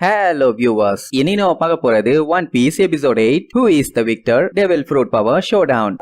Hello viewers இனி நம்ம பார்க்க போறது One Piece episode eight who is the victor devil fruit power show down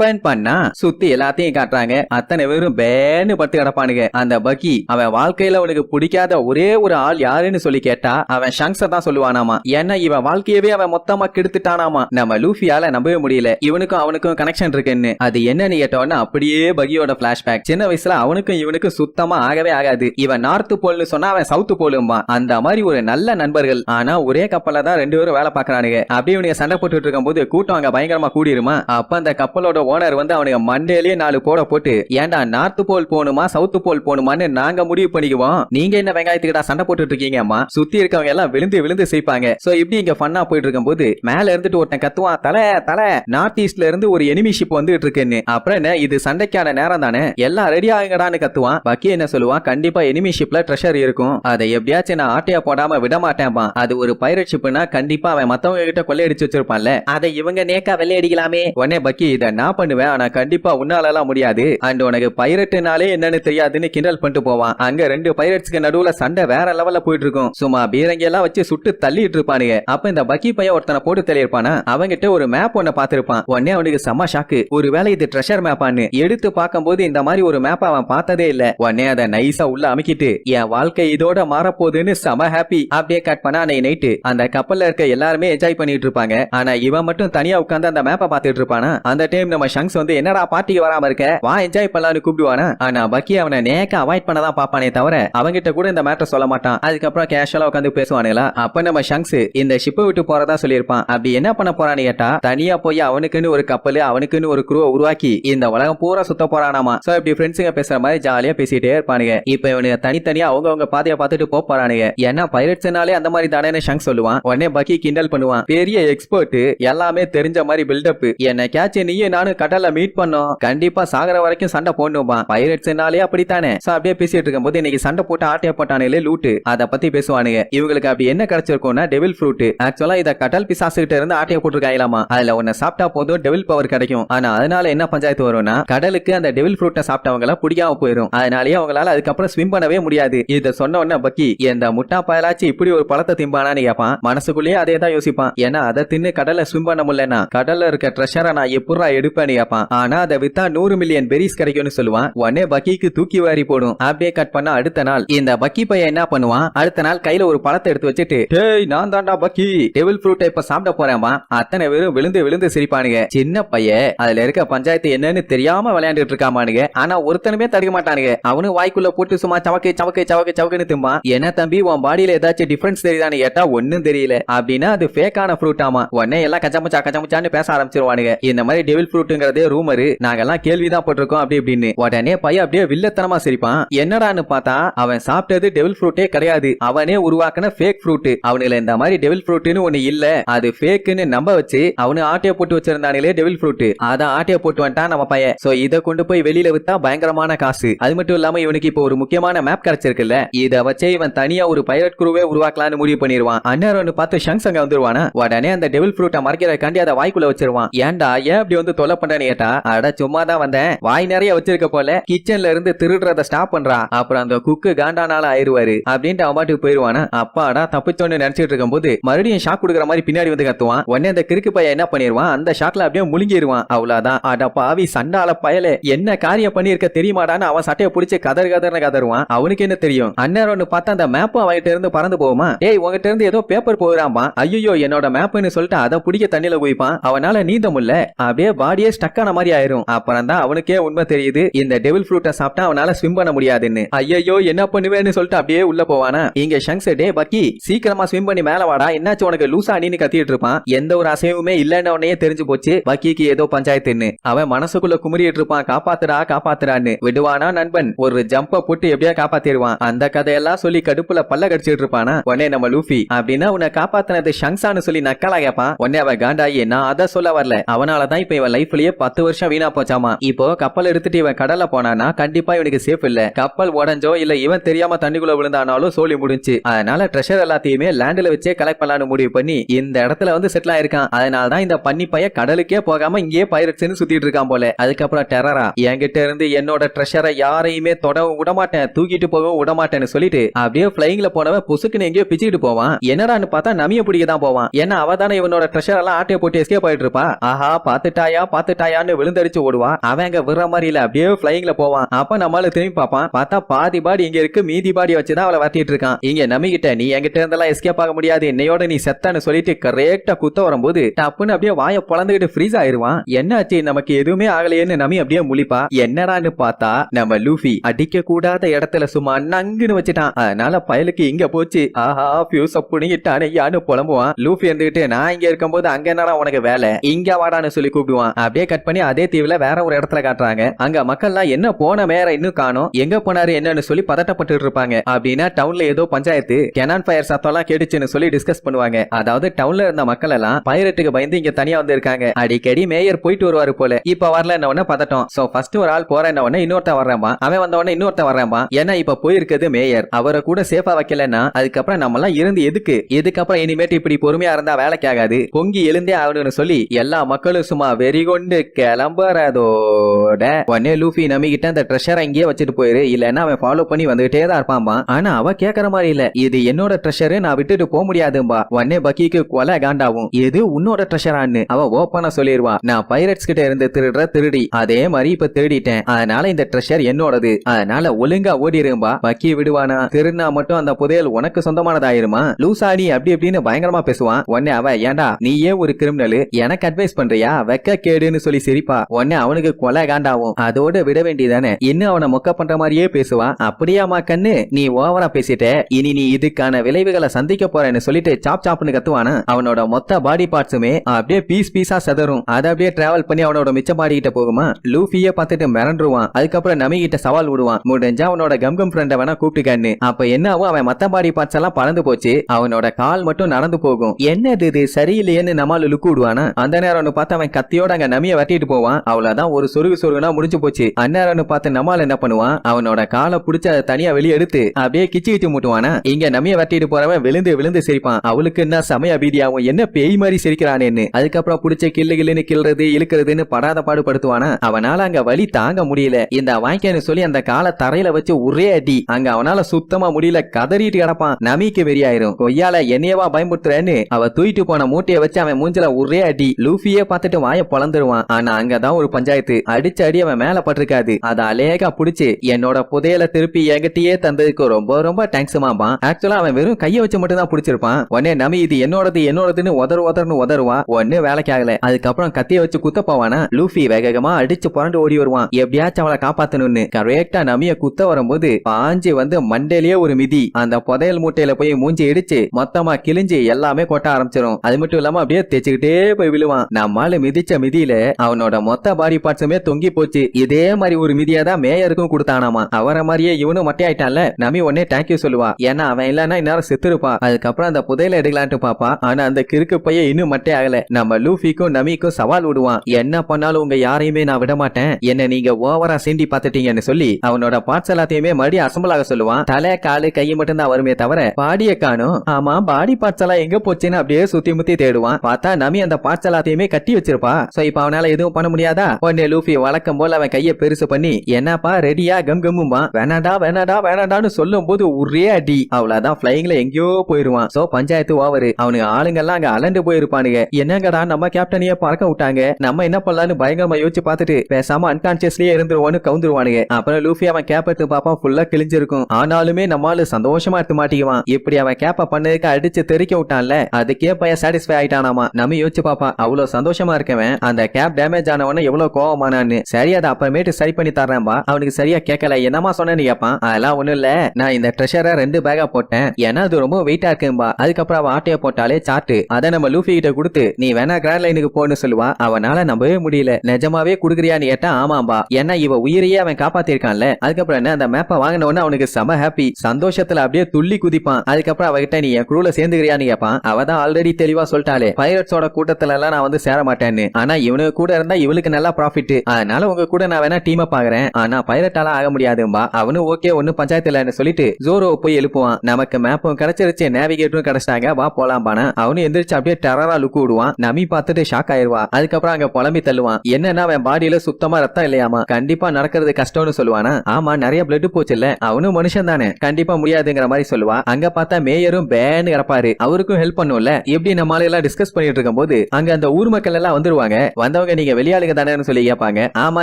open பண்ணா சுத்தி எல்லாத்தையும் காட்டுறாங்க. அத்தனை பேரும் பேன்னு பத்து கிடப்பானுங்க. அந்த பக்கி அவன் வாழ்க்கையில அவனுக்கு பிடிக்காத ஒரே ஒரு ஆள் யாருன்னு சொல்லி கேட்டா அவன் ஷங்ஸ தான் சொல்லுவானாமா. ஏன்னா இவன் வாழ்க்கையவே அவன் மொத்தமா கெடுத்துட்டானாமா. நம்ம லூஃபியால நம்பவே முடியல. இவனுக்கும் அவனுக்கும் கனெக்ஷன் இருக்குன்னு. அது என்னன்னு கேட்டோன்னா அப்படியே பகியோட பிளாஷ்பேக் சின்ன வயசுல அவனுக்கும் இவனுக்கும் சுத்தமா ஆகவே ஆகாது. இவன் நார்த் போல்னு சொன்னா அவன் சவுத் போலும்பா. அந்த மாதிரி ஒரு நல்ல நண்பர்கள். ஆனா ஒரே கப்பல்ல தான் ரெண்டு பேரும் வேலை பாக்குறானுங்க அப்படியே இவனுக்கு சண்டை போட்டுட்டு இருக்கும்போது கூட்டம் அங்க பயங்கரமா கூடிருமா? அப்ப அந்த கப்பலோட ஓனர் வந்து அவனுக்கு மண்டேலயே நாலு போட போட்டு ஏன்டா நார்த் போல் போகணுமா சவுத் போல் போகணுமான்னு நாங்க முடிவு பண்ணிக்குவோம். நீங்க என்ன வெங்காயத்துக்கிட்ட சண்டை போட்டுட்டு இருக்கீங்கம்மா? சுத்தி இருக்கவங்க எல்லாம் விழுந்து விழுந்து சிரிப்பாங்க. சோ இப்படி இங்க ஃபன்னா போயிட்டு இருக்கும்போது மேல இருந்துட்டு ஒருத்தன் கத்துவான் தலை தலை நார்த் ஈஸ்ட்ல இருந்து ஒரு எனிமி ஷிப் வந்துட்டு இருக்குன்னு. அப்புறம் என்ன இது சண்டைக்கான நேரம் தானே. எல்லாம் ரெடி ஆகுங்கடான்னு கத்துவான். பக்கி என்ன சொல்லுவான்? கண்டிப்பா எனிமி ஷிப்ல ட்ரெஷர் இருக்கும். அதை எப்படியாச்சும் நான் ஆட்டையா போடாம விட மாட்டேன்பா அது ஒரு பைரட் ஷிப்னா கண்டிப்பா அவன் மத்தவங்க கிட்ட கொள்ளையடிச்சு வச்சிருப்பான்ல. அதை இவங்க நேக்கா வெள்ளையடிக்கலாமே. உடனே பக்கி இதை நான் பண்ணுவேன். ஆனா கண்டிப்பா உன்னால எல்லாம் முடியாது. அண்ட் உனக்கு பைரட்னாலே என்னன்னு தெரியாதுன்னு கிண்டல் பண்ணிட்டு போவான். அங்க ரெண்டு பைரட்ஸ்க்கு நடுவுல சண்டை வேற லெவல்ல போயிட்டு இருக்கும் சும்மா பீரங்கி எல்லாம் வச்சு சுட்டு தள்ளிட்டு இருப்பானுங்க. அப்ப இந்த பக்கி பையன் ஒருத்தனை போட்டு தள்ளியிருப்பானா? அவங்கிட்ட ஒரு மேப் ஒண்ணு பாத்திருப்பான் உடனே அவனுக்கு செம்ம ஷாக்கு ஒருவேளை இது ட்ரெஷர் மேப்பான்னு எடுத்து பார்க்கும்போது இந்த மாதிரி ஒரு மேப் அவன் பார்த்ததே இல்ல. உடனே அதை நைஸா உள்ள அமைக்கிட்டு என் வாழ்க்கை இதோட மாறப்போகுதுன்னு செம ஹாப்பி அப்படியே கட் பண்ணா அன்னைக்கு நைட்டு அந்த கப்பல்ல இருக்க எல்லாருமே என்ஜாய் பண்ணிட்டு இருப்பாங்க. ஆனா இவன் மட்டும் தனியா உட்கார்ந்து அந்த மேப்பை பார்த்துட்டு இருப்பானா? அந்த டைம் நம்ம ஷங்ஸ் வந்து என்னடா பார்ட்டிக்கு வராம இருக்க? வா என்ஜாய் பண்ணலாம்னு கூப்பிடுவானா? ஆனா பக்கி அவனை நேக்க அவாய்ட் பண்ணதான் பாப்பானே தவிர அவங்கிட்ட கூட இந்த மேட்டர் சொல்ல மாட்டான். அதுக்கப்புறம் கேஷுவலா உட்காந்து பேசுவானுங்களா அப்ப நம்ம ஷங்ஸ் இந்த ஷிப்பை விட்டு போறதா சொல்லியிருப்பான். அப்படி என்ன பண்ண போறான்னு கேட்டா தனியா போய் அவனுக்குன்னு ஒரு கப்பல் அவனுக்குன்னு ஒரு குருவை உருவாக்கி இந்த உலகம் பூரா சுத்த போறானாமா? சோ இப்படி ஃப்ரெண்ட்ஸுங்க பேசுற மாதிரி ஜாலியா பேசிட்டே இருப்பானுங்க. இப்ப இவனுங்க தனித்தனியா அவங்க அவங்க பாதைய பார்த்துட்டு போக போறானுங்க. ஏன்னா பைரட்ஸ்னாலே அந்த மாதிரி தானே ஷங்க் சொல்லுவான். உடனே பக்கி கிண்டல் பண்ணுவான். பெரிய எக்ஸ்பர்ட் எல்லாமே தெரிஞ்ச மாதிரி பில்டப் என்ன கேட்ச நீயும் நானும் கடல்ல மீட் பண்ணோம். கண்டிப்பா சாகர வரைக்கும் சண்டை போடணுமா பைரட்ஸ்னாலே அப்படித்தானே? சோ அப்படியே பேசிட்டு இருக்கும் போது இன்னைக்கு சண்டை போட்டு ஆட்டைய போட்டானுங்களே லூட்டு. அத பத்தி பேசுவானுங்க. இவங்களுக்கு அப்படி என்ன கிடைச்சிருக்கும்னா டெவில் ஃப்ரூட் ஆக்சுவலா இத கடல் பிசாசு கிட்ட இருந்து ஆட்டைய போட்டுருக்காங்களாமா? அதுல ஒன்ன சாப்பிட்டா போதும் டெவில் பவர் கிடைக்கும். ஆனா அதனால என்ன பஞ்சாயத்து வரும்னா கடலுக்கு அந்த டெவில் ஃப்ரூட்டை சாப்பிட்டவங்க பிடிக்காம போயிடும் அதனாலயே அவங்களால அதுக்கப்புறம் ஸ்விம் பண்ணவே முடியாது. இத சொன்ன உடனே பக்கி இந்த முட்டா பயலாச்சு இப்படி ஒரு பழத்தை திம்பானான்னு கேட்பான் மனசுக்குள்ளேயே அதே தான் யோசிப்பான். ஏன்னா அதை தின்னு கடல்ல ஸ்விம் பண்ண முடியலனா கடல்ல இருக்க ட்ரெஷரை நான் எப்படா எடுப்பேன்? கேட்பான் ஆனா அதை வித்தா நூறு மில்லியன் பெரிஸ் கிடைக்கும்னு சொல்லுவான். உடனே பக்கிக்கு தூக்கி வாரி போடும். அப்படியே கட் பண்ண அடுத்த நாள். இந்த பக்கி பையன் என்ன பண்ணுவான்? அடுத்த நாள் கையில ஒரு பழத்தை எடுத்து வச்சுட்டு டேய் நான் தான்டா பக்கி டெவில் ஃப்ரூட்டை இப்ப சாப்பிட போறேன்பா அத்தனை பேரும் விழுந்து விழுந்து சிரிப்பானுங்க. சின்ன பையன் அதுல இருக்க பஞ்சாயத்து என்னன்னு தெரியாம விளையாண்டுட்டு இருக்காமானுங்க. ஆனா ஒருத்தனுமே தடுக்க மாட்டானுங்க. அவனும் வாய்க்குள்ள போட்டு சும்மா சவக்கு சவக்கு சவக்கு சவக்குன்னு திம்பான். என்ன தம்பி உன் பாடியில ஏதாச்சும் டிஃபரன்ஸ் தெரியுதான்னு கேட்டா ஒண்ணும் தெரியல. அப்படின்னா அது ஃபேக்கான ஃப்ரூட் ஆமா. உடனே எல்லாம் கச்சமுச்சா கச்சமுச்சான்னு பேச ஆரம்பிச்சிருவானுங்க. இந்த மாதிரி டெவில் ஃப்ரூட்டுங்கிறதே ரூமரு. நாங்கெல்லாம் கேள்விதான் போட்டிருக்கோம் அப்படி இப்படின்னு. உடனே பையன் அப்படியே வில்லத்தனமா சிரிப்பான். என்னடான்னு பார்த்தா அவன் சாப்பிட்டது டெவில் ஃப்ரூட்டே கிடையாது. அவனே உருவாக்குன ஃபேக் ஃப்ரூட் அவனுல இந்த மாதிரி டெவில் ஃப்ரூட்னு ஒண்ணு இல்ல. அது ஃபேக்குன்னு நம்ப வச்சு அவனு ஆட்டைய போட்டு வச்சிருந்தானே டெவில் ஃப்ரூட் அதான் ஆட்டைய போட்டு வந்துட்டான் நம்ம பையன். சோ இத கொண்டு போய் வெளியில வித்தா பயங்கரமான காசு. அது மட்டும் இல்லாம இவனுக்கு இப்போ ஒரு முக்கியமான மேப் கிடைச்சிருக்குல்ல. இத வச்சே இவன் தனியா ஒரு பைரட் குருவே உருவாக்கலாம்னு முடிவு பண்ணிடுவான் அண்ணன் பார்த்து ஷங்ஸ் அங்க வந்துருவானா? உடனே அந்த டெவில் ஃப்ரூட்டை மறைக்கிறதுக்காண்டி அதை வாய்க்குள்ள வச்சிருவான். ஏன்டா ஏன் அப்படி வந்து தொலை பண்றேன்னு கேட்டா அட சும்மா தான் வந்தேன். வாய் நிறைய வச்சிருக்க போல கிச்சன்ல இருந்து திருடுறத ஸ்டாப் பண்றான் அப்புறம் அந்த குக்கு காண்டானால ஆயிருவாரு அப்படின்ட்டு அவன் பாட்டுக்கு போயிருவானா? அப்பாடா தப்பிச்சோன்னு நினைச்சிட்டு இருக்கும் போது மறுபடியும் ஷாக் கொடுக்குற மாதிரி பின்னாடி வந்து கத்துவான். உடனே அந்த கிறுக்கு பையன் என்ன பண்ணிடுவான் அந்த ஷாக்ல அப்படியே முழுங்கிடுவான் அவ்வளவுதான். அட பாவி சண்டால பயலே. என்ன காரியம் பண்ணிருக்க தெரியுமாடான்னு அவன் சட்டையை பிடிச்சு கதர் கதர்னு கதருவான் அவனுக்கு என்ன தெரியும்? அந்நேரம் ஒண்ணு பார்த்தா அந்த மேப்பும் அவன்கிட்ட இருந்து பறந்து போகுமா? ஏய் உங்ககிட்ட இருந்து ஏதோ பேப்பர் போகிறாமா ஐயோ என்னோட மேப்புன்னு சொல்லிட்டு அதை பிடிக்க தண்ணியில குதிப்பான் அவனால நீந்த முடியல. அப்படியே பாடியே ஸ்டக் ஆன மாதிரி ஆயிரும். அப்புறம் தான் அவனுக்கே உண்மை தெரியுது. இந்த டெவில் ஃப்ரூட்டை சாப்பிட்டா அவனால ஸ்விம் பண்ண முடியாதுன்னு. ஐயோ என்ன பண்ணுவேன்னு சொல்லிட்டு அப்படியே உள்ள போவானா? இங்க ஷங்ஸ் டே பக்கி சீக்கிரமா ஸ்விம் பண்ணி மேல வாடா. என்னாச்சு உனக்கு? லூசா அணின்னு கத்திட்டு இருப்பான். எந்த ஒரு அசைவுமே இல்லைன்னு உடனே தெரிஞ்சு போச்சு. பக்கிக்கு ஏதோ பஞ்சாயத்துன்னு. அவன் மனசுக்குள்ள குமுறிட்டு இருப்பான். காப்பாத்துறா காப்பாத்துறான்னு விடுவானா நண்பன்? ஒரு ஜம்ப போட்டு எப்படியா காப்பாத்திடுவான். அந்த கதையெல்லாம் சொல்லி கடுப்புல பல்ல கடிச்சிட்டு இருப்பானா? உடனே நம்ம லூஃபி அப்படின்னா உன்னை காப்பாத்தினது ஷங்ஸான்னு சொல்லி நக்கலா கேப்பான். உடனே அவன் காண்டாயி நான் அதை சொல்ல வரல. அவனாலதான் இப்ப இவன் லைஃப் லைஃப்லயே பத்து வருஷம் வீணா போச்சாமா? இப்போ கப்பல் எடுத்துட்டு இவன் கடல்ல போனானா கண்டிப்பா இவனுக்கு சேஃப் இல்ல. கப்பல் உடஞ்சோ இல்ல இவன் தெரியாம தண்ணிக்குள்ள விழுந்தானாலும் சோழி முடிஞ்சு அதனால ட்ரெஷர் எல்லாத்தையுமே லேண்ட்ல வச்சே கலெக்ட் பண்ணலாம்னு முடிவு பண்ணி இந்த இடத்துல வந்து செட்டில் ஆயிருக்கான். அதனால தான் இந்த பன்னி பைய கடலுக்கே போகாம இங்கேயே பைரட்ஸ்னு சுத்திட்டு இருக்கான் போல. அதுக்கப்புறம் டெரரா என்கிட்ட இருந்து என்னோட ட்ரெஷரை யாரையுமே தொடவும் விட மாட்டேன் தூக்கிட்டு போகவும் விட மாட்டேன்னு சொல்லிட்டு அப்படியே பிளைங்ல போனவன் புசுக்குன்னு எங்கேயோ பிச்சுக்கிட்டு போவான். என்னடான்னு பார்த்தா நமிய பிடிக்க தான் போவான். ஏன்னா அவ தானே இவனோட ட்ரெஷர் எல்லாம் ஆட்டையை போட்டு எஸ்கேப் ஆயிட்டு இருப்பா. ஆஹா பாத்துட்டாயா பார்த்துட்டாயான்னு விழுந்தடிச்சு ஓடுவான். அவன் அங்க விடுற மாதிரி இல்ல அப்படியே பிளைங்ல போவான். அப்ப நம்மளால திரும்பி பார்ப்பான். பார்த்தா பாதி பாடி இங்க இருக்கு மீதி பாடி வச்சுதான் அவளை வரட்டிட்டு இருக்கான். இங்க நம்பிக்கிட்ட நீ என்கிட்ட இருந்தெல்லாம் எஸ்கேப் ஆக முடியாது. என்னையோட நீ செத்தான்னு சொல்லிட்டு கரெக்டா குத்த வரும்போது டப்புன்னு அப்படியே வாய பொழந்துகிட்டு ஃப்ரீஸ் ஆயிருவான். என்னாச்சு நமக்கு எதுவுமே ஆகலையேன்னு நம்பி அப்படியே முழிப்பா. என்னடான்னு பார்த்தா நம்ம லூஃபி அடிக்க கூடாத இடத்துல சும்மா நங்குன்னு வச்சுட்டான். அதனால பயலுக்கு இங்க போச்சு. ஆஹா பியூச புனிங்கிட்டானே யான்னு புலம்புவான். லூஃபி இருந்துகிட்டு நான் இங்க இருக்கும்போது அங்க என்னடா உனக்கு வேலை? இங்க வாடான்னு சொல்லி கூப்பிடுவான். அப்படியே கட் பண்ணி அதே தீவுல வேற ஒரு இடத்துல காட்டுறாங்க. அங்க மக்கள்லாம் என்ன போன மேர இன்னும் காணோம். எங்க போனாரு என்னன்னு சொல்லி பதட்டப்பட்டு இருப்பாங்க. அப்படின்னா டவுன்ல ஏதோ பஞ்சாயத்து கெனான் ஃபயர் சத்தம்லாம் கேட்டுச்சுன்னு சொல்லி டிஸ்கஸ் பண்ணுவாங்க. அதாவது டவுன்ல இருந்த மக்கள் எல்லாம் பைரட்டுக்கு பயந்து இங்க தனியா வந்து இருக்காங்க அடிக்கடி மேயர் போயிட்டு வருவாரு போல. இப்ப வரல உடனே பதட்டம். சோ ஃபர்ஸ்ட் ஒரு ஆள் போற என்ன உடனே இன்னொருத்த வர்றேன்பா அவன் வந்த உடனே இன்னொருத்த வர்றேன்பா ஏன்னா இப்ப போயிருக்கிறது மேயர். அவரை கூட சேஃபா வைக்கலன்னா அதுக்கப்புறம் நம்ம எல்லாம் இருந்து எதுக்கு? இதுக்கப்புறம் இனிமேட்டு இப்படி பொறுமையா இருந்தா வேலைக்கு ஆகாது. பொங்கி எழுந்தே ஆகணும்னு சொல்லி எல்லா மக்களும் சும்மா வெறி கொண்டு கிளம்புறதோட உடனே லூஃபி நம்பிக்கிட்ட அந்த ட்ரெஷர் இங்கேயே வச்சுட்டு போயிரு. இல்லன்னா அவன் ஃபாலோ பண்ணி வந்துகிட்டே தான் இருப்பான்பா. ஆனா அவ கேக்குற மாதிரி இல்ல. இது என்னோட ட்ரெஷரு நான் விட்டுட்டு போக முடியாதும்பா. உடனே பக்கிக்கு கொலை காண்டாவும். இது உன்னோட ட்ரெஷரான்னு அவ ஓப்பனா சொல்லிடுவா நான் பைரட்ஸ் கிட்ட இருந்து திருடுற திருடி. அதே மாதிரி இப்ப திருடிட்டேன். அதனால இந்த ட்ரெஷர் என்னோடது. அதனால ஒழுங்கா ஓடிரும்பா. பக்கி விடுவானா? திருநா மட்டும் அந்த புதையல் உனக்கு சொந்தமானதாயிருமா? லூசாடி அப்படி இப்படின்னு பயங்கரமா பேசுவான். உடனே அவ ஏன்டா நீயே ஒரு கிரிமினல் எனக்கு அட்வைஸ் பண்றியா? வெக்க கேடு கேடுன்னு சொல்லி சிரிப்பா. உடனே அவனுக்கு கொலை காண்டாவும். அதோட விட வேண்டியதானே? இன்னும் அவனை மொக்க பண்ற மாதிரியே பேசுவான் அப்படியாமா கண்ணு நீ ஓவரா பேசிட்ட. இனி நீ இதுக்கான விளைவுகளை சந்திக்க போறேன்னு சொல்லிட்டு சாப் சாப்னு கத்துவானா? அவனோட மொத்த பாடி பார்ட்ஸுமே அப்படியே பீஸ் பீஸா செதறும். அதை அப்படியே டிராவல் பண்ணி அவனோட மிச்ச பாடி கிட்ட போகுமா? லூஃபிய பார்த்துட்டு மிரண்டுருவான். அதுக்கப்புறம் நமி கிட்ட சவால் விடுவான். முடிஞ்சா அவனோட கம்கம் ஃப்ரெண்ட வேணா கூப்பிட்டுக்கான்னு அப்ப என்ன ஆகும் அவன் மத்த பாடி பார்ட்ஸ் எல்லாம் பறந்து போச்சு. அவனோட கால் மட்டும் நடந்து போகும். என்னது இது? சரியில்லையேன்னு நம்மால லுக்கு விடுவானா? அந்த நேரம் பார்த்து அவன் கத்தியோட அங்க நமிய வெட்டிட்டு போவான். அவ்வளவுதான். ஒரு சொருகு சொருகுனா முடிஞ்சு போச்சு. அன்னாரன்னு பார்த்து நம்மால என்ன பண்ணுவான்? அவனோட காலை புடிச்சு அதை தனியா வெளியே எடுத்து அப்படியே கிச்சு கிச்சு மூட்டுவானா? இங்க நமிய வெட்டிட்டு போறவன் விழுந்து விழுந்து சிரிப்பான். அவளுக்கு என்ன சமய அபீதியாவும் என்ன பேய் மாதிரி சிரிக்கிறானேன்னு. அதுக்கப்புறம் புடிச்ச கில்லு கில்லுன்னு கிள்றது இழுக்கிறதுன்னு படாத பாடுபடுத்துவானா? அவனால அங்க வலி தாங்க முடியல. இந்த வாய்க்கான்னு சொல்லி அந்த காலை தரையில வச்சு ஒரே அடி. அங்க அவனால சுத்தமா முடியல. கதறிட்டு கிடப்பான். நமிக்கு வெறியாயிரும். கொய்யால என்னையவா பயன்படுத்துறேன்னு அவ தூக்கிட்டு போன மூட்டைய வச்சு அவன் மூஞ்சில ஒரே அடி. லூஃபியே பார்த்துட்டு வாய பொழந்துருவான் ஆனா அங்கதான் ஒரு பஞ்சாயத்து. அடிச்சு அடி அவன் மேல பட்டிருக்காது. அத அலேகா புடிச்சு என்னோட புதையல திருப்பி என்கிட்டயே தந்ததுக்கு ரொம்ப ரொம்ப தேங்க்ஸ் மாமா ஆக்சுவலா அவன் வெறும் கையை வச்சு மட்டும் தான் புடிச்சிருப்பான். உடனே நமி இது என்னோடது என்னோடதுன்னு உதறு உதர்னு உதருவான் ஒன்னு வேலைக்கு ஆகல. அதுக்கப்புறம் கத்திய வச்சு குத்த போவானா? லூஃபி வேகமா அடிச்சு புரண்டு ஓடி வருவான். எப்படியாச்சும் அவளை காப்பாத்தணும்னு. கரெக்டா நமிய குத்த வரும்போது பாஞ்சு வந்து மண்டையிலேயே ஒரு மிதி. அந்த புதையல் மூட்டையில போய் மூஞ்சி இடிச்சு மொத்தமா கிழிஞ்சு எல்லாமே கொட்ட ஆரம்பிச்சிடும் அது மட்டும் இல்லாம அப்படியே தேய்ச்சிக்கிட்டே போய் விழுவான். நம்மால மிதிச்ச மிதியில அவனோட மொத்த பாடி பார்ட்ஸுமே தொங்கி போச்சு. இதே மாதிரி ஒரு மிதியா தான் மேயருக்கும் கொடுத்தானாமா. அவரை மாதிரியே இவனும் மட்டையாயிட்டான்ல. நமி உடனே தேங்க்யூ சொல்லுவா. ஏன்னா அவன் இல்லைன்னா இந்நேரம் செத்துருப்பா. அதுக்கப்புறம் அந்த புதையில எடுக்கலான்ட்டு பாப்பா. ஆனா அந்த கிறுக்கு பையன் இன்னும் மட்டை ஆகல. நம்ம லூஃபிக்கும் நமிக்கும் சவால் விடுவான். என்ன பண்ணாலும் உங்க யாரையுமே நான் விட மாட்டேன். என்ன நீங்க ஓவரா சீண்டி பாத்துட்டீங்கன்னு சொல்லி அவனோட பார்ட்ஸ் எல்லாத்தையுமே மறுபடியும் அசம்பிள் ஆக சொல்லுவான். தலை காலு கை மட்டும் தான் வருமே தவிர பாடிய காணும். ஆமா பாடி பார்ட்ஸ் எல்லாம் எங்க போச்சுன்னு அப்படியே சுத்தி முத்தி தேடுவான். பார்த்தா நமி அந்த பார்ட்ஸ் எல்லாத்தையுமே கட்டி வச்சிருப்பா. சோ இப்ப அவனால எதுவும் பண்ண முடியாதா? உடனே லூஃபி வழக்கம் போல அவன் கைய பெருசு பண்ணி என்னப்பா ரெடியா கம் கம்முமா வேணாடா வேணாடா வேணாடான்னு சொல்லும் போது ஒரே அடி. அவ்வளவுதான் பிளைங்ல எங்கேயோ போயிருவான். So panchayat over. அவனுக்கு ஆளுங்கெல்லாம் அங்க அலண்டு போயிருப்பானுங்க. என்னங்கடா நம்ம கேப்டனையே பறக்க விட்டாங்க. நம்ம என்ன பண்ணலாம்னு பயங்கரமா யோசிச்சு பார்த்துட்டு பேசாம அன்கான்சியஸ்லயே இருந்துருவோன்னு கவுந்துருவானுங்க. அப்புறம் லூஃபி அவன் கேப்பத்து எடுத்து ஃபுல்லா கிழிஞ்சிருக்கும். ஆனாலுமே நம்மால சந்தோஷமா எடுத்து மாட்டிக்குவான் இப்படி அவன் கேப்ப பண்ணதுக்கு அடிச்சு தெறிக்க விட்டான்ல அதுக்கே பையன் சாட்டிஸ்ஃபை ஆயிட்டானாமா. நம்ம யோசிச்சு பாப்பா அவ்வளவு சந்தோஷமா இருக்கவன். அந்த கேப் டேமேஜ் ஆனவன எவ்வளவு கோவமானான்னு. சரி அதை அப்புறமேட்டு சரி பண்ணி தர்றேன்பா. அவனுக்கு சரியா கேட்கல என்னமா சொன்னேன்னு கேட்பான் அதெல்லாம் ஒண்ணும் இல்ல. நான் இந்த ட்ரெஷரை ரெண்டு பேக்கா போட்டேன். ஏன்னா அது ரொம்ப வெயிட்டா இருக்கும்பா. அதுக்கப்புறம் அவன் ஆட்டைய போட்டாலே சாட்டு அதை நம்ம லூஃபி கிட்ட கொடுத்து நீ வேணா கிராண்ட் லைனுக்கு போன்னு சொல்லுவா. அவனால நம்பவே முடியல. நிஜமாவே குடுக்குறியான்னு கேட்டா ஆமாம்பா. ஏன்னா இவ உயிரையே அவன் காப்பாத்திருக்கான்ல. அதுக்கப்புறம் என்ன அந்த மேப்பை வாங்கின உடனே அவனுக்கு செம ஹாப்பி சந்தோஷத்துல அப்படியே துள்ளி குதிப்பான். அதுக்கப்புறம் அவகிட்ட நீ என் குழுல சேர்ந்துக்கிறியான்னு கேட்பான் அவ தான் ஆல்ரெடி தெளிவா சொல்லிட்டாலே. பைரட்ஸோட கூட்டத்துல எல்லாம் நான் வந்து சேர மாட்டேன்னு ஆனா இவனுக்கு கூட இருந்தா இவளுக்கு நல்லா ப்ராஃபிட் அதனால உங்க கூட நான் வேணா டீம் அப் ஆகுறேன் ஆனா பைரட்டால ஆக முடியாதும்பா. அவனு ஓகே ஒன்னும் பஞ்சாயத்து சொல்லிட்டு ஜோரோ போய் எழுப்புவான். நமக்கு மேப்பும் கிடைச்சிருச்சு நேவிகேட்டரும் கிடைச்சிட்டாங்க. வா போலாம் பானா அவனும் எந்திரிச்சு அப்படியே டெரரா லுக்கு விடுவான். நமி பார்த்துட்டு ஷாக் ஆயிருவா. அதுக்கப்புறம் அங்க புலம்பி தள்ளுவான். என்னன்னா அவன் பாடியில சுத்தமா ரத்தம் இல்லையாமா? கண்டிப்பா நடக்கிறது கஷ்டம்னு சொல்லுவானா? ஆமா நிறைய பிளட் போச்சு இல்ல. அவனும் மனுஷன் தானே. கண்டிப்பா முடியாதுங்கிற மாதிரி சொல்லுவா. அங்க பார்த்தா மேயரும் பேன்னு கிடப்பாரு. அவருக்கும் ஹெல்ப் பண்ணும்ல. எப்படி நம்ம எல்லாம் டிஸ்கஸ் பண்ணிட்டு இருக்கும் போது அங்க அந்த ஊர் மக்கள் எல்லாம் வந்துருவாங்க. வந்தவங்க நீங்க வெளியாளுங்க தானேன்னு சொல்லி கேட்பாங்க. ஆமா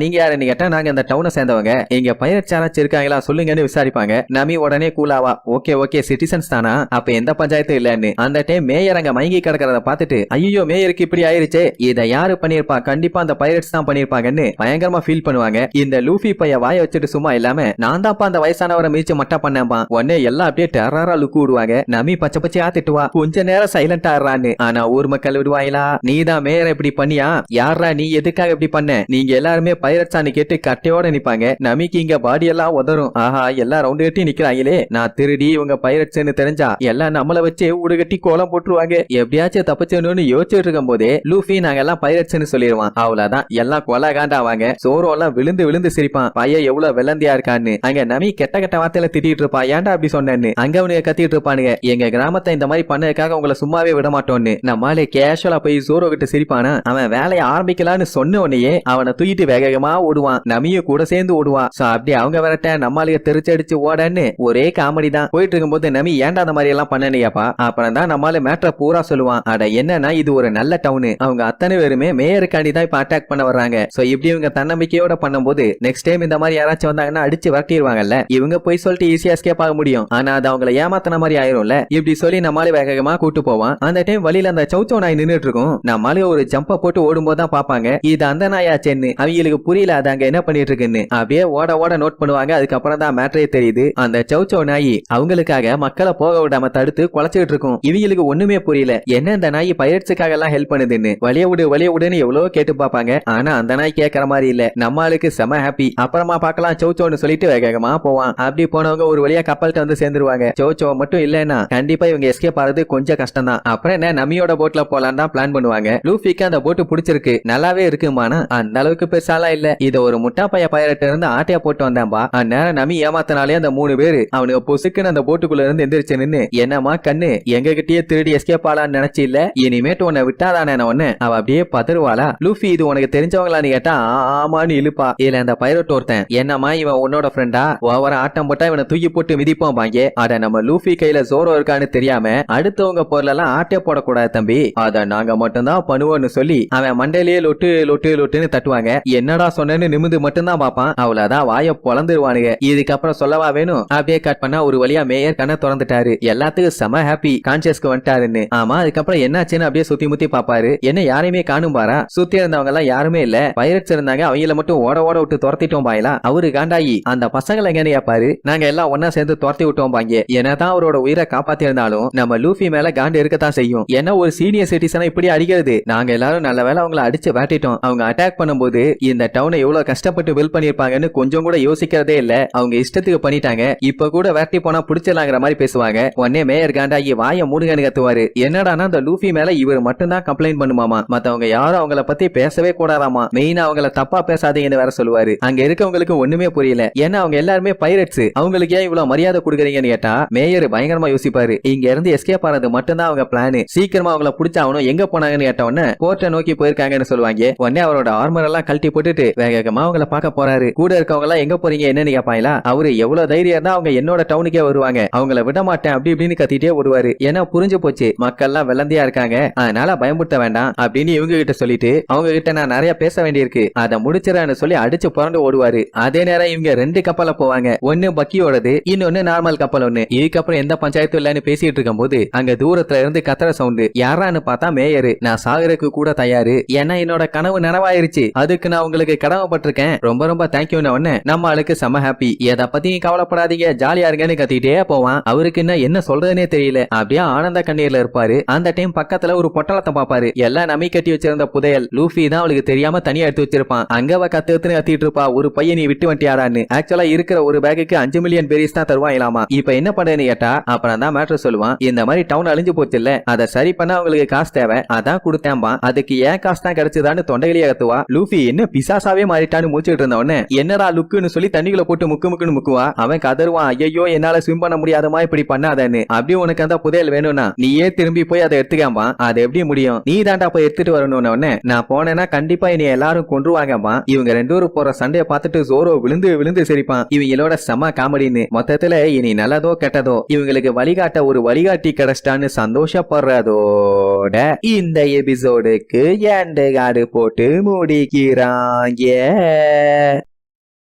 நீங்க யாருன்னு கேட்டா நாங்க இந்த டவுனை சேர்ந்தவங்க. இங்க பைரட் யாராச்சும் இருக்காங்களா? சொல்லுங்கன்னு விசாரிப்பாங்க. நமி உடனே கூலாவா ஓகே ஓகே சிட்டிசன்ஸ் தானா? அப்ப எந்த பஞ்சாயத்தும் இல்லன்னு. அந்த டைம் மேயர் அங்க மயங்கி கிடக்கிறத பார்த்துட்டு ஐயோ மேயருக்கு இப்படி ஆயிருச்சு. இதை யாரு பண்ணிருப்பா கண்டிப்பா அந்த பைரட்ஸ் தான் பண்ணிருப்பாங்கன்னு பயங்கரமா ஃபீல் பண்ணுவாங்க. இந்த லூஃபி பைய வாய வச்சுட்டு சும்மா இல்லாம நான் தான்ப்பா அந்த வயசானவரை மீச்சு மட்டா பண்ணேன்பா உடனே எல்லாம் அப்படியே டெரரா லுக்கு விடுவாங்க. நமி பச்சை பச்சையா திட்டுவா. கொஞ்ச நேரம் சைலண்டா ஆடுறான்னு ஆனா ஊர் மக்கள் விடுவாங்களா? நீ தான் மேயர் இப்படி பண்ணியா? நீ எதுக்காக இப்படி பண்ண? நீங்க எல்லாருமே பைரட்ஸான்னு கேட்டு கட்டையோட நிப்பாங்க. நமிக்கு இங்க பாடி எல்லாம் உதறும். ஆஹா எல்லாம் ரவுண்டு கட்டி நிக்கிறாங்களே. நான் திருடி இவங்க பைரட்ஸ்னு தெரிஞ்சா எல்லாம் நம்மள வச்சு ஊடு கட்டி கோலம் போட்டுருவாங்க. எப்படியாச்சும் தப்பிச்சணும்னு யோசிச்சுட்டு இருக்கும் போதே லூஃபி நாங்க எல்லாம் பைரட்ஸ்னு சொல்லிடுவான் அவ்வளவுதான். எல்லாம் கொலை காண்டாவாங்க சோரம் எல்லாம் விழுந்து விழுந்து சிரிப்பான். பையன் எவ்வளவு வெள்ளந்தியா இருக்கான்னு. அங்க நமி கெட்ட கெட்ட வார்த்தையில திட்டிட்டு இருப்பா. ஏன்டா அப்படி சொன்னேன்னு. அங்க அவனுக்கு கத்திட்டு இருப்பானுங்க. எங்க கிராமத்தை இந்த மாதிரி பண்ணதுக்காக உங்களை சும்மாவே விட மாட்டோம்னு நம்மளே கேஷுவலா போய் சோரோ கிட்ட சிரிப்பானா? அவன் வேலையை ஆரம்பிக்கலாம்னு சொன்ன உடனே அவனை தூக்கிட்டு வேகமா ஓடுவான். நமிய கூட சேர்ந்து ஓடுவான். சோ அப்படி அவங்க வரட்ட நம்மாலேயே தெரிச்சடிச்சு ஓடன்னு ஒரே காமெடி தான். போயிட்டு இருக்கும்போது நமி ஏன்டா அந்த மாதிரி எல்லாம் பண்ணனையாப்பா? அப்புறம் தான் நம்மால மேட்டரை பூரா சொல்லுவான். அட என்னன்னா இது ஒரு நல்ல டவுனு அவங்க அத்தனை பேருமே மேயருக்காண்டி தான் இப்ப அட்டாக் பண்ண வர்றாங்க. சோ இப்படி இவங்க தன்னம்பிக்கையோட பண்ணும்போது நெக்ஸ்ட் டைம் இந்த மாதிரி யாராச்சும் வந்தாங்கன்னா அடிச்சு வரட்டிடுவாங்கல்ல இவங்க போய் சொல்லிட்டு ஈஸியா எஸ்கேப் ஆக முடியும். ஆனா அது அவங்கள ஏமாத்தின மாதிரி ஆயிரும்ல. இப்படி சொல்லி நம்மளால வேகமா கூட்டு போவான். அந்த டைம் வழியில அந்த சௌச்சோ நாய் நின்னுட்டு இருக்கும். நம்மாலே ஒரு ஜம்ப போட்டு ஓடும்போது தான் பாப்பாங்க இது அந்த நாயாச்சேன்னு அவங்களுக்கு புரியல அது அங்க என்ன பண்ணிட்டு இருக்குன்னு அப்படியே ஓட ஓட நோட் பண்ணுவாங்க. அதுக்கப்புறம் தான் மேட்ரே தெரியுது. அந்த சௌச்சோ நாய் அவங்களுக்காக மக்களை போக விடாம தடுத்து குலைச்சிட்டு இருக்கும் இவங்களுக்கு ஒண்ணுமே புரியல. என்ன இந்த நாய் பயிற்சிக்காக எல்லாம் ஹெல்ப் பண்ணுதுன்னு. வழிய விடு வழிய விடுன்னு எவ்வளவு கேட்டு பாப்பாங்க ஆனா அந்த நாய் கேட்கற மாதிரி இல்ல. நம்ம ஆளுக்கு செம ஹாப்பி அப்புறமா பாக்கலாம் சௌச்சோன்னு சொல்லிட்டு வேகமா போவான். அப்படி போனவங்க ஒரு வழியா கப்பல்கிட்ட வந்து சேர்ந்துருவாங்க. சௌச்சோ மட்டும் இல்லைன்னா கண்டிப்பா இவங்க எஸ்கேப் ஆறது கொஞ்சம் கஷ்டம் தான் அப்புறம் என்ன நமியோட போட்ல போலாம் தான் பிளான் பண்ணுவாங்க. லூஃபிக்கு அந்த போட்டு பிடிச்சிருக்கு. நல்லாவே இருக்குமானா அந்த அளவுக்கு பெருசாலாம் இல்ல. இத ஒரு முட்டா பைய பயிரட்ட இருந்து ஆட்டையா போட்டு வந்தான்பா அந்நேரம் நம்பி ஏமாத்தனாலே அந்த மூணு பேரு அவனுக்கு பொசுக்குன்னு அந்த போட்டுக்குள்ள இருந்து எந்திரிச்சு நின்னு என்னமா கண்ணு எங்க கிட்டயே திருடி எஸ்கேப் ஆலான்னு நினைச்சு இல்ல? இனிமேட்டு உன்னை விட்டாதானே ஒன்னு அவ அப்படியே பதறுவாளா. லூஃபி இது உனக்கு தெரிஞ்சவங்களான்னு கேட்டா ஆமான்னு இழுப்பா. இதுல அந்த பைரட் ஒருத்தன். என்னமா இவன் உன்னோட ஃப்ரெண்டா ஓவர ஆட்டம் போட்டா இவனை தூக்கி போட்டு மிதிப்போம் பாங்க அட நம்ம லூஃபி கையில ஜோரோ இருக்கான்னு தெரியாம அடுத்தவங்க பொருளெல்லாம் ஆட்டே போடக்கூடாது தம்பி. அத நாங்க மட்டும்தான் பண்ணுவோம்னு சொல்லி அவன் மண்டையிலேயே லொட்டு லொட்டு லொட்டுன்னு தட்டுவாங்க. என்னடா சொன்னேன்னு நிமிந்து மட்டும்தான் பாப்பான் அவ்வளவுதான் வாய பொழந்துருவானுங்க இதுக்கப்புறம் சொல்லவா வேணும் அப்படியே கட் பண்ணா ஒரு வழியா மேயர் கண்ணை திறந்துட்டாரு. எல்லாத்துக்கும் செம ஹாப்பி கான்சியஸ்க்கு வந்துட்டாருன்னு. ஆமா அதுக்கப்புறம் என்னாச்சுன்னு அப்படியே சுத்தி முத்தி பாப்பாரு என்ன யாரையுமே காணும் பாரா? சுத்தி இருந்தவங்க எல்லாம் யாருமே இல்ல. பைரட்ஸ் இருந்தாங்க அவங்கள மட்டும் ஓட ஓட விட்டு துரத்திட்டோம் பாயலா. அவரு காண்டாயி அந்த பசங்களை எங்கன்னு கேப்பாரு? நாங்க எல்லாம் ஒன்னா சேர்ந்து துரத்தி விட்டோம் பாங்க. என்னதான் அவரோட உயிரை காப்பாத்தி இருந்தாலும் நம்ம லூஃபி மேல காண்டு இருக்கத்தான் செய்யும். ஏன்னா ஒரு சீனியர் சிட்டிசனை இப்படி அடிக்கிறது? நாங்க எல்லாரும் நல்ல வேலை அவங்கள அடிச்சு வேட்டிட்டோம் அவங்க அட்டாக் பண்ணும்போது இந்த டவுனை எவ்வளவு கஷ்டப்பட்டு பில் பண்ணிருப்பாங்கன்னு கொஞ்சம் கூட யோசிக்கிறதே இல்ல. அவங்க இஷ்டத்துக்கு பண்ணிட்டாங்க. இப்ப கூட வேட்டி போனா புடிச்சிடலாங்கிற மாதிரி பேசுவாங்க. உடனே மேயர் காண்டாகி வாய மூடுங்கன்னு கத்துவாரு. என்னடானா அந்த லூஃபி மேல இவர் மட்டும்தான் கம்ப்ளைண்ட் பண்ணுமாமா? மத்தவங்க யாரும் அவங்கள பத்தி பேசவே கூடாதாமா? மெயினா அவங்கள தப்பா பேசாதீங்கன்னு வேற சொல்லுவாரு. அங்க இருக்கவங்களுக்கு ஒண்ணுமே புரியல. ஏன்னா அவங்க எல்லாருமே பைரட்ஸ் அவங்களுக்கு ஏன் இவ்வளவு மரியாதை கொடுக்குறீங்கன்னு கேட்டா மேயர் பயங்கரமா யோசிப்பாரு. இங்க இருந்து எஸ்கேப் ஆனது மட்டும்தான் அவங்க பிளான் சீக்கிரமா அவங்கள புடிச்சாகணும். எங்க போனாங்கன்னு கேட்ட உடனே கோர்ட்டை நோக்கி போயிருக்காங்கன்னு சொல்லுவாங்க. உடனே அவரோட ஆர்மர் எல்லாம் கழட்டி போட்டுட்டு வேக வேகமா அவங்கள பார்க்க போறாரு. கூட இருக்கவங்க எல்லாம் எங்க போறீங்க? என்னன்னு கேப்பாங்களா அவரு எவ்வளவு தைரியம் தான் அவங்க என்னோட டவுனுக்கே வருவாங்க. அவங்கள விட மாட்டேன். அப்படி இப்படின்னு கத்திட்டே வருவாரு ஏன்னா புரிஞ்சு போச்சு. மக்கள் எல்லாம் வெள்ளந்தியா இருக்காங்க. அதனால பயமுறுத்த வேண்டாம் அப்படின்னு இவங்க கிட்ட சொல்லிட்டு அவங்க கிட்ட நான் நிறைய பேச வேண்டியிருக்கு. அதை முடிச்சிடறேன்னு சொல்லி அடிச்சு புரண்டு ஓடுவாரு. அதே நேரம் இவங்க ரெண்டு கப்பல போவாங்க. ஒன்னு பக்கியோடது இன்னொன்னு நார்மல் கப்பல் ஒண்ணு. இதுக்கப்புறம் எந்த பஞ்சாயத்தும் இல்லன்னு பேசிட்டு இருக்கும்போது அங்க தூரத்துல இருந்து கத்துற சவுண்டு யாரான்னு பார்த்தா மேயரு. நான் சாகருக்கு கூட தயாரு. ஏன்னா என்னோட கனவு நனவாயிருச்சு. அதுக்கு நான் உங்களுக்கு கடமைப்பட்டிருக்கேன். ரொம்ப ரொம்ப தேங்க்யூ ஒன்னு நம்ம ஆளுக்கு செம ஹாப்பி எதை பத்தி கவலைப்படாதீங்க. ஜாலியா இருங்கன்னு கத்திட்டே போவான். அவருக்கு என்ன என்ன சொல்றதுனே தெரியல. அப்படியே ஆனந்த கண்ணீர்ல இருப்பாரு. அந்த டைம் பக்கத்துல ஒரு பொட்டலத்தை பாப்பாரு எல்லாம் நம்பி கட்டி வச்சிருந்த புதையல். லூஃபி தான் அவளுக்கு தெரியாம தனியா எடுத்து வச்சிருப்பான். அங்க அவ கத்து கத்துன்னு கத்திட்டு இருப்பா. ஒரு பையன் நீ விட்டு வண்டியாரான்னு ஆக்சுவலா இருக்கிற ஒரு பேக்குக்கு அஞ்சு மில்லியன் பெரிஸ் தான் தருவான் இல்லாம இப்ப என்ன பண்றேன்னு கேட்டா அப்புறம் தான் மேட்ரு சொல்லுவான். இந்த மாதிரி டவுன் அழிஞ்சு போச்சு இல்ல. அதை சரி பண்ண அவங்களுக்கு காசு தேவை. அதான் கொடுத்தேன்பா அதுக்கு ஏன் காசு தான் கிடைச்சதான்னு தொண்டையிலேயே கத்துவா லூஃபி என்ன பிசாசாவே மாறிட்டான்னு மூச்சுட்டு இருந்த உடனே என்னடா லுக்குன்னு சொல்லி தண்ணிக்குள்ள போட்டு முக்கு முக்குன்னு முக்குவா? அவன் கதருவான் ஐயோ என்னால ஸ்விம் பண்ண முடியாதமா இப்படி பண்ணாதன்னு. அப்படி உனக்கு அந்த புதையல் வேணும்னா நீயே திரும்பி போய் அதை எடுத்துக்காம்பா. அது எப்படி முடியும்? நீ தாண்டா போய் எடுத்துட்டு வரணும்னு உடனே நான் போனேன்னா கண்டிப்பா இனி எல்லாரும் கொன்றுவாங்கப்பா. இவங்க ரெண்டு பேரும் போற சண்டையை பார்த்துட்டு ஜோரோ விழுந்து விழுந்து சிரிப்பான். இவங்களோட செம காமெடின்னு. மொத்தத்துல இனி நல்லதோ கெட்டதோ இவங்களுக்கு வழிகாட்ட ஒரு வழிகாட்டி கிடைச்சிட்டான்னு சந்தோஷப்படுறதோட இந்த எபிசோடுக்கு ஏண்டு காடு போட்டு முடிக்கிறாங்க.